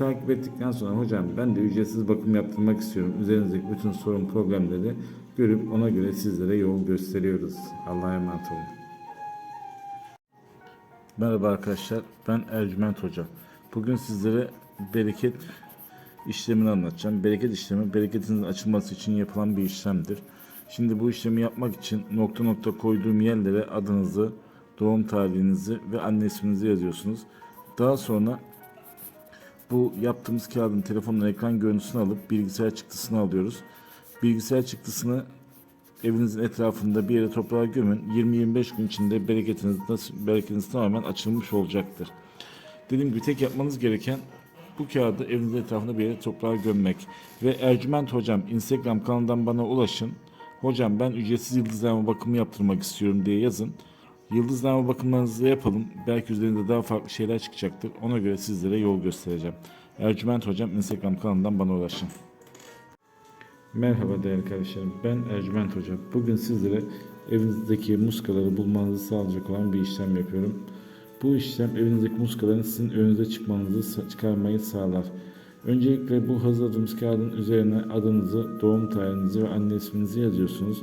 Takip ettikten sonra hocam ben de ücretsiz bakım yaptırmak istiyorum. Üzerinizdeki bütün sorun problemleri görüp ona göre sizlere yol gösteriyoruz. Allah'a emanet olun. Merhaba arkadaşlar. Ben Ercüment Hoca. Bugün sizlere bereket işlemini anlatacağım. Bereket işlemi bereketinizin açılması için yapılan bir işlemdir. Şimdi bu işlemi yapmak için nokta nokta koyduğum yerlere adınızı, doğum tarihinizi ve anne isminizi yazıyorsunuz. Daha sonra bu yaptığımız kağıdın telefonun ekran görüntüsünü alıp bilgisayar çıktısını alıyoruz. Bilgisayar çıktısını evinizin etrafında bir yere toprağa gömün. 20-25 gün içinde bereketiniz, bereketiniz tamamen açılmış olacaktır. Dediğim gibi tek yapmanız gereken bu kağıdı evinizin etrafında bir yere toprağa gömmek. Ve Ercüment Hocam Instagram kanalından bana ulaşın. Hocam ben ücretsiz yıldızlama bakımı yaptırmak istiyorum diye yazın. Yıldızlama bakımlarınızı yapalım. Belki üzerinde daha farklı şeyler çıkacaktır. Ona göre sizlere yol göstereceğim. Ercüment Hocam Instagram kanalından bana ulaşın. Merhaba değerli kardeşlerim. Ben Ercüment Hoca. Bugün sizlere evinizdeki muskaları bulmanızı sağlayacak olan bir işlem yapıyorum. Bu işlem evinizdeki muskaların sizin önünüze çıkmanızı çıkarmayı sağlar. Öncelikle bu hazırladığımız kağıdın üzerine adınızı, doğum tarihinizi ve anne isminizi yazıyorsunuz.